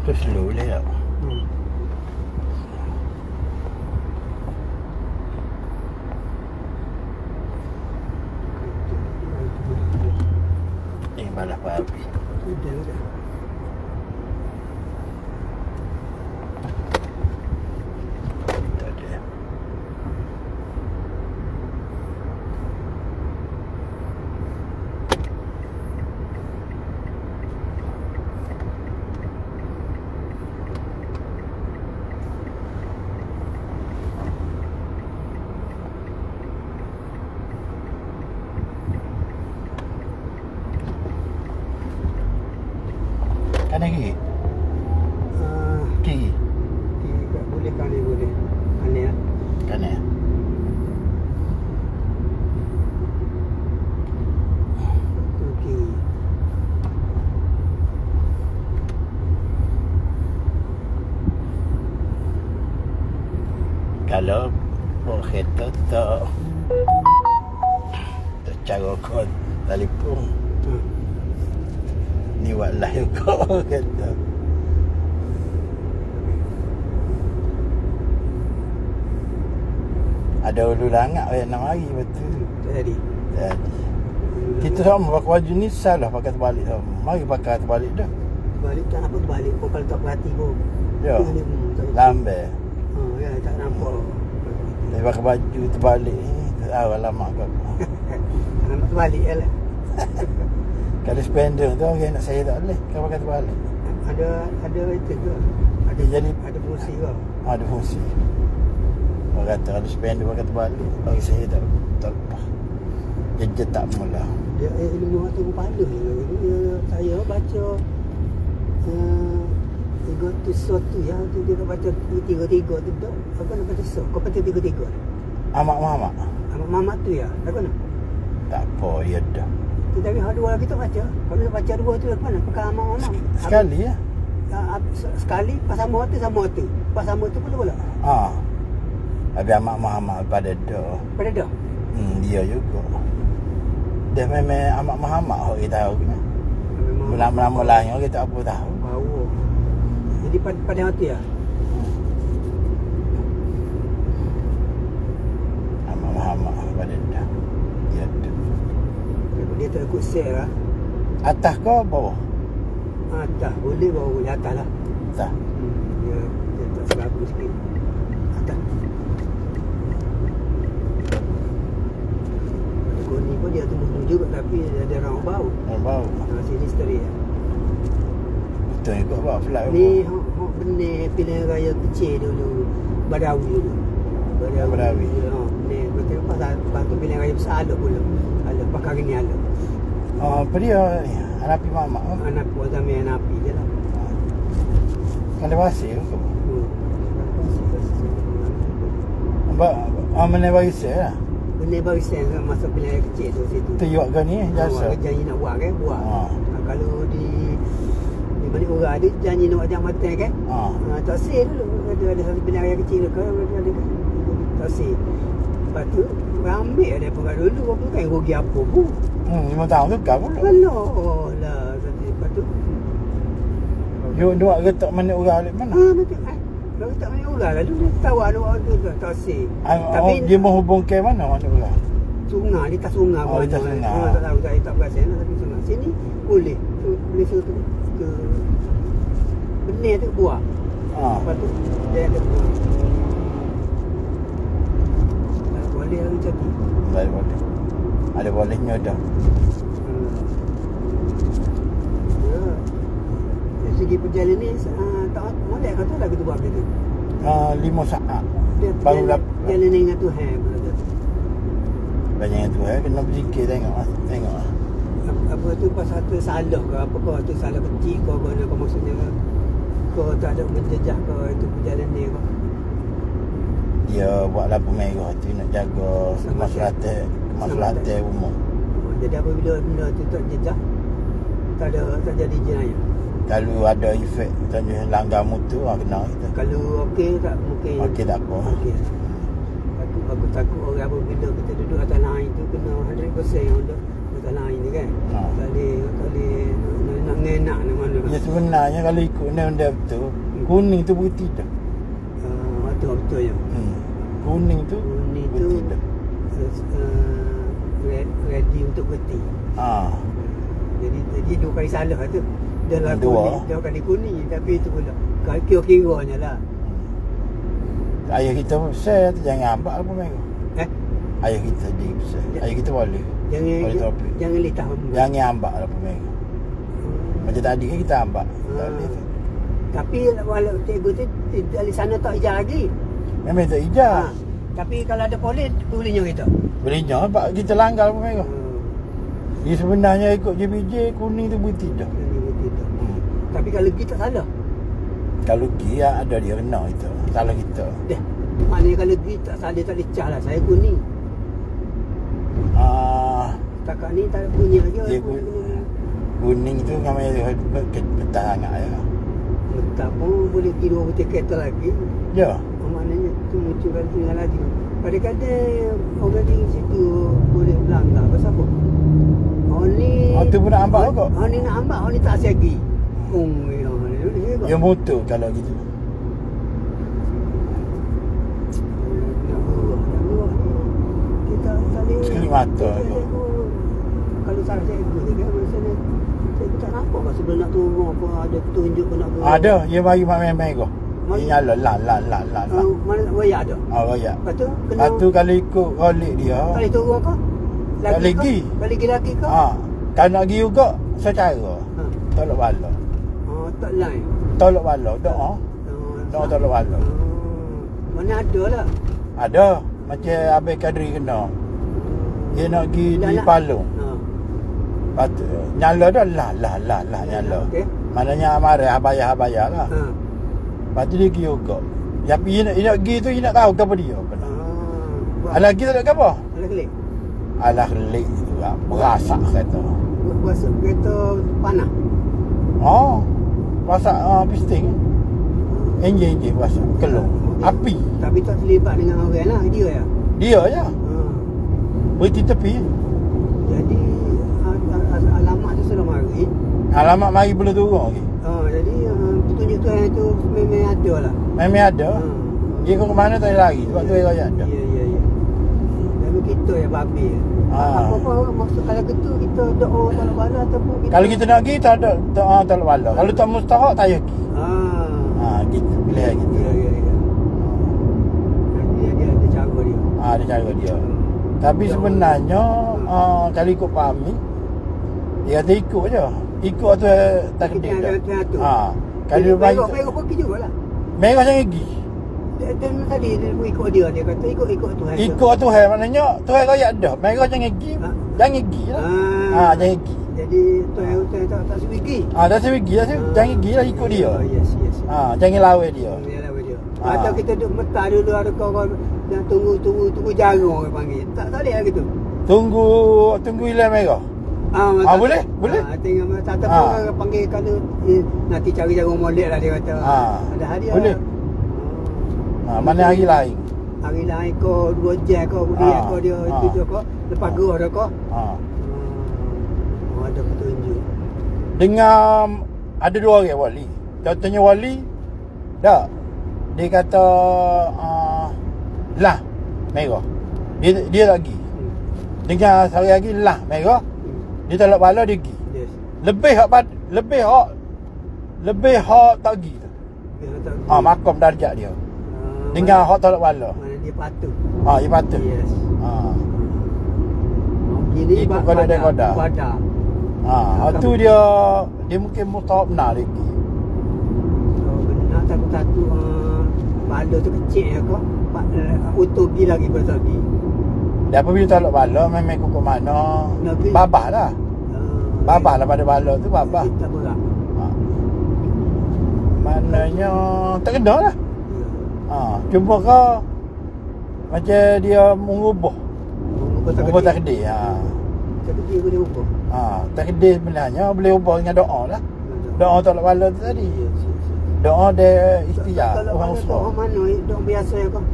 Tu slow boleh tak? Hmm. Eh, malah Pak Abi. Sudah dah. Tak ada. Kan lagi? Ah, Kiri? tidak boleh kan ni boleh. Aneh lah. Kan ya? Tu kiri. Bawa kereta tak tak cara kau telefon Hmm. ni buat live kau kereta ada ulu langak ayat nak mari betul Tak jadi. jadi kita sama pakai baju ni salah pakai terbalik sama mari pakai terbalik dah Balik tak nampak balik pun kalau tak perhati pun. Ya. Lambai ya, tak nampak. dia pakai baju terbalik ni tak tahu lama kau Nampak terbalik je lah. kalau spender tu orang nak saya tak boleh kau pakai terbalik Ada ada itu ke? Ada jadi- ada fungsi ke? ada fungsi orang kata kalau spender pakai terbalik bagi saya tak tak lepas dia tak mula Dia eh, ilmu kepala je. Dia, saya baca uh, tu sesuatu ya tu dia nak baca tiga tiga tu tak apa nak baca so kau baca tiga tiga amak mamak. Amak mamak tu ya? Tak kena tak apa ya dah. Kita dari hak dua lagi tak baca kalau nak baca dua tu ke mana pakai amak mamak. Sekali ya? Sekali pas sama tu sama tu pas sama tu pula pula. Ah. Habis amak mamak pada dah. Pada dah? Hmm, dia juga. Dia memang amak mamak orang kita tahu kan? Lama-lama lah yang kita apa tahu jadi pada hati pada dah. Ya dah dia tak ikut share lah. Atas kau bawah? Atas. Boleh bawa boleh atas lah. Tak Hmm, dia, dia tak selabu sikit. Atas. Tekun ni pun dia tumbuh juga Tapi dia ada orang bau. Orang bau. Ha, Sini story ya. Betul juga bawa flat Ni hok, benih pilihan raya kecil dulu Badawi dulu Badawi, Badawi. Ha, benih Betul pasal Lepas tu pilihan raya besar ada pula Ada pakar ni ada oh apa dia ni anak mamak oh. Anak buat zaman api je lah Kalau pasir ke? Hmm. Mbak, ah, mana bagi saya lah. Benih baru sen masa pilihan kecil tu situ Tu yuak kau ni, jasa. Awak janji nak buat kan, buat. Ha. Kalau di balik orang ada janji nak buat jam matan kan. Ha. Ha, tak sih dulu. Ada ada satu bina raya kecil tu kan. Ada, tak sih. Lepas tu, ramai ada pun dulu. Apa kan rugi apa pun. Hmm, lima tahun tu kau pun. Alah lah. Lepas tu. You dua getok mana orang alik Ha, mana? betul. Ha. Kalau tak banyak orang lah. Dulu tahu ada orang tu. tu, Tak sih. Ah, Tapi oh, dia menghubung ke mana mana orang? sungai, di atas sungai. Oh, di atas mana. sungai. Ha, tak tahu. Saya tak perasan lah. Tapi sungai. Sini boleh. Tu, boleh suruh tu. Ke benih tu buah. Ha. Lepas tu dia ada buah. Tak boleh lah macam tu. Baik boleh. Ada bolehnya dah. Hmm. Ya. Dari segi perjalanan ni uh, tak molek kata lah kita buat macam tu. Ah, lima saat. Dia Baru jalan, lap. jalan dengan Tuhan pula tu. Banyak yang tu eh. Kena berzikir tengok ah. Tengok ah. Apa, apa tu pasal tu salah ke apa kau tu salah kecil kau kau nak kau maksudnya ke tak ada menjejak kau itu perjalanan ni kau. Dia buat lampu merah tu nak jaga kemaslahatan kemaslahatan umum. Oh, Jadi apabila benda tu tak jejak tak ada tak jadi jenayah. Kalau ada efek tanya langgar mutu ah kena kita. Kalau okey tak mungkin Okey tak apa. Okey. Aku aku takut orang apabila kita duduk atas lain tu kena 100% yang ada atas lain ni kan. Ha. Tak boleh tak boleh nak- nak ngenak nak mana. Ya Sebenarnya kalau ikut undang-undang betul, kuning tu putih dah. Uh, betul betul ya. Hmm. Kuning tu Kuning tu uh, re- ready untuk peti. Ah. Jadi jadi dua kali salah tu. Dalam Dua. kuning, dua kali kuning tapi itu pula. Kalau kira-kiranya lah. Ayah kita besar tu jangan ambak apa mereka. Eh? Ayah kita di besar. Ya. Ayah kita boleh. Jangan Boleh topik. jangan hamba. Jangan ambak apa mereka. Macam tadi kan kita ambak. Tak Ah. tu. Tapi walau cikgu tu dari sana tak ijaz lagi. Memang tak Ha. hijau. Tapi kalau ada polis boleh nyong kita. Boleh nyok sebab kita langgar apa mereka. Hmm. Dia sebenarnya ikut JPJ kuning tu putih dah. Hmm. Tapi kalau kita salah. Kalau dia ada dia kena itu. Salah kita. Dah. Maknanya kalau kita salah tak lecah lah. Saya kuning. Ah, Setakat ni tak bunyi lagi. Dia kuning. tu dia betah sangat ya. Letak pun boleh dua putih kereta lagi. Ya. Oh, maknanya tu munculkan tinggal lagi. Kadang-kadang orang di situ boleh melanggar. Pasal apa? Orang ni... Oh, tu pun nak ambak orang- kok? Orang ni nak ambak, orang ni tak siagi. Hmm, ya, orang ni. Dia Dia motor kalau gitu. Kita. Sekali mata Kita- aku- Kalau salah saya ikut dia, masa ni saya tak nampak kan sebelum nak turun apa ada petunjuk ke nak berubah. Ada, dia bagi memang kau. Dia nyala lan lan lan. lan. Uh, mana waya ada. Ah, raya. Lepas tu kena Lepas tu kalau ikut rolik dia. kali turun ke? Tak lagi. Kali lagi lagi ke? Ah, kalau nak pergi juga secara. Ha. Tolak bala. Oh, tak lain. Tolak bala doa. Oh, Doa tolak bala. Oh, mana ada lah. Ada macam Abang Kadri kena. Dia nak pergi di Palung. Ha. Tu, nyala dah lah lah lah lah nyala. Okey. Maknanya amarah abayah-abayah lah. Ha. Lepas tu dia pergi juga. Tapi dia nak, dia nak pergi tu dia nak tahu apa dia. Apa nak. Ah. Alah pergi tak ada apa? Alah kelik. Alah kelik tu lah. Berasak kata. Buat kereta panah. Oh. Pasak uh, pisting. Enjin-enjin pasak. Kelung. Api. Tapi tak terlibat dengan orang lah dia ya. Dia je. Ha. Berhenti tepi. Jadi a- a- a- alamat tu sudah mari. Alamat mari belum turun lagi. Ha, jadi uh, petunjuk tu memang ada lah. Memang ada. Ha. Dia kau ke mana tak boleh lari. Sebab tu dia ada. Ya, ya, ya. Lalu kita yang babi. Ah. Apa-apa maksud kalau gitu kita doa kalau bala ataupun kita Kalau kita nak pergi tak ada tak, ah, tak bala. Kalau tak mustahak tak pergi. Ah. Ha, gitu. Pilihan gitu. Ya, ya, ya. Dia dia ada cara dia. Ha, ada cara dia. Tapi sebenarnya uh, kalau ikut pahami dia kata ikut je. Ikut tu eh, tak dah. ada tu. Ha. Kalau dia bagi Merah, pergi jugalah. merah jangan pergi. Dan, tadi dia ikut dia dia kata ikut ikut Tuhan. tu. Ikut tu hai maknanya tu hai raya dah. Merah jangan pergi. Ha. Jangan pergi lah. Ah. Ha, jangan pergi. Jadi Tuhan Tuhan tak tak sebigi. Ha, dah pergi dah. Jangan pergi lah ikut dia. Oh, yes, yes. Ha, jangan lawan dia. Lah dia. Ah. Atau kita duduk metar dulu ada kawan yang tunggu tunggu tunggu jarang orang panggil. Tak tak boleh lah gitu. Tunggu tunggu hilang merah. Ah, Ah, boleh? Boleh? Ah, tengok mata tak Ah. orang panggil kalau eh, nanti cari jarum molek lah dia kata. Ah. Ada hadiah. Boleh. Ha, mana hari lain. Hari lain kau dua jam kau beri Ah. kau dia Ah. itu dia kau lepas Ah. gerah dah kau. Ha. Hmm. Oh, ada petunjuk. Dengan ada dua orang wali. Contohnya wali dah dia kata uh, lah merah. Dia dia lagi. Hmm. Dengan sehari lagi lah merah. Dia tak nak bala dia pergi. Yes. Lebih hak bad- lebih hak lebih hak tak pergi tu. Tak. Ha makom darjat dia. Ah, Dengan hak tak nak bala. mana dia patuh. Ha dia patut. Yes. Ha. Oh, Gini Ikut kodok dia badak. Ha, hak tu dia dia mungkin mustahak benar dia pergi. Oh, benar satu-satu uh, bala tu kecil ya kau. Uh, Untuk pergi lagi pergi. Dan apabila tak nak bala memang kuku mana Nak pergi. babah lah. Uh, Babah lah pada bala tu babah. Ha. Maknanya tak kena lah. Ya. Ha, cuma kau macam dia mengubah. Muka tak kedai. kedai. Ha. Tak kedai boleh ubah. Ha, tak kedai sebenarnya boleh ubah dengan doa lah. Doa tak nak bala tu tadi. Doa dia ikhtiar orang mana usaha. Orang mana Dok biasa ya kau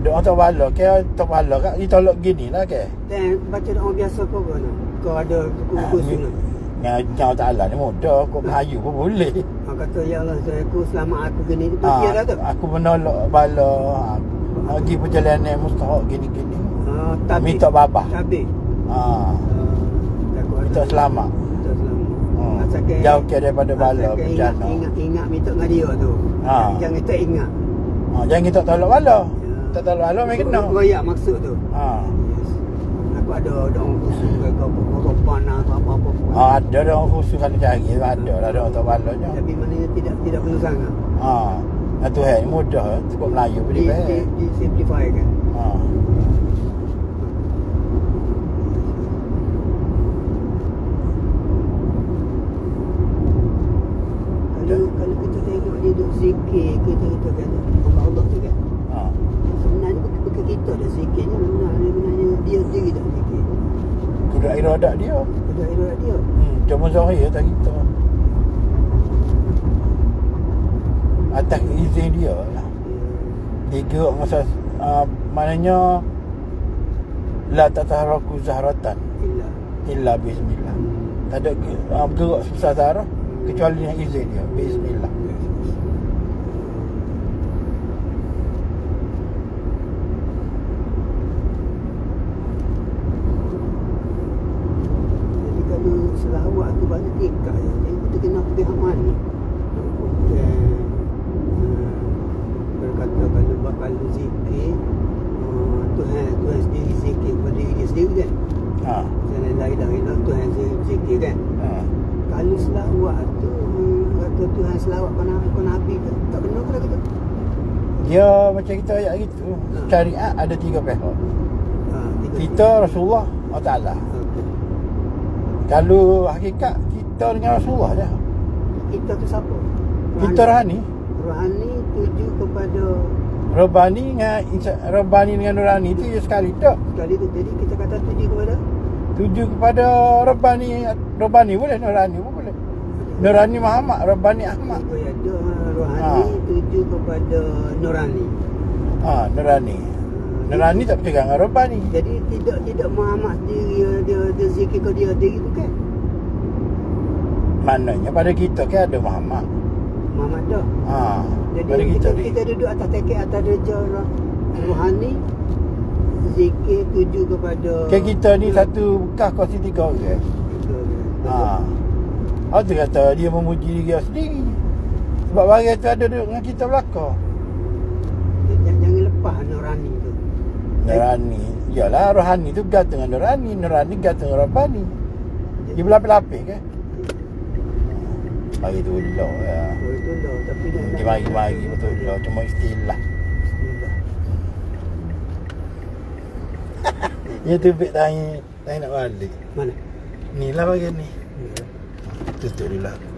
Doa tak bala ke tak bala kak ditolak gini lah ke. Dan baca doa biasa kau kan Kau ada buku-buku Ha, sunat Yang Allah Ta'ala ni mudah Kau Melayu pun boleh Ha, kata ya Allah saya aku selamat aku gini tu ha, dia dah tu. Aku menolak bala ha, Pergi perjalanan mustahak gini-gini Ha, tabik. Minta babah Tabik. ha, Ha, Minta ada- selamat Minta selamat. Hmm. Asalkan Jauh ke daripada bala asalkan ingat, ingat, ingat minta dengan dia tu. Ha. Jangan tak ingat. ha, Jangan kita tolak bala Ya. Tak tolak bala main kena Royak maksud tu. ha. Yes. Aku ada orang khusus ke apa apa panah ke apa-apa. ha, Ada orang khusus kalau cari Ada lah orang tak balanya Tapi maknanya tidak tidak perlu sangat. ha. Nah, Tuhan ni mudah Cukup Melayu Di, boleh di, baik di simplify kan. ha. Kalau kalau kita tengok dia duk zikir kita kita kan Allah Allah tu kan. Sebenarnya bukan, bukan kita dah zikirnya sebenarnya dia sendiri dah zikir. Kuda iradat dia Ada ibarat dia. hmm. Cuma Zahir tak kita Atas izin dia lah Dia gerak masa uh, Maknanya La tataharaku zahratan Illa. Illa bismillah Tak ada uh, bergerak susah zarah Kecuali dengan izin dia Bismillah Jadi kalau selawat tu banyak tingkat ya. Jadi kita kena pihak mana? Bukan uh, berkata kalau buat kalau zikir uh, Tuhan Tuhan sendiri zikir kepada diri dia sendiri kan. ha. Jangan lain lain lah Tuhan sendiri zikir kan. ha. Kalau selawat tu uh, kata Kau ke? Tak? Dia macam kita ayat gitu Syariat ada tiga pihak. Ha, tiga- Kita Rasulullah Allah Ta'ala. Okey. Kalau hakikat Kita dengan Rasulullah je. Kita tu siapa? Kita rohani. Rohani tuju kepada Robani dengan Robani dengan Nurani itu je sekali tak? Sekali tu. Jadi kita kata tuju kepada Tuju kepada Robani Robani boleh Nurani boleh Nurani Muhammad Robani Ahmad Aku ada rohani Ha. tuju kepada nurani. ha, Nurani Nurani tak bercakap dengan Robani Jadi tidak tidak Muhammad sendiri dia dia, dia zikir ke dia diri tu kan? Maknanya pada kita kan ada Muhammad Muhammad dah. ha, Jadi Pada kita, kita, kita, duduk atas tekek atas roh- rohani zikir tuju kepada Kan kita ni satu bekas kongsi tiga orang Ha. Ha. Oh tu kata dia memuji dia sendiri. Sebab barang tu ada duduk dengan kita belakang. Jangan, jangan lepas nurani tu. Nurani. Yalah rohani tu gantung dengan Nurani. Nurani gantung dengan Rabbani. Dia berlapis-lapis kan? Bagi tu lah ya. Oh, itu dah tapi Dia mari-mari betul lah. Cuma istilah. Ya tu bik tanya. Tanya nak balik. Mana? Ni lah bagian ni. Ya. Tutup dulu lah.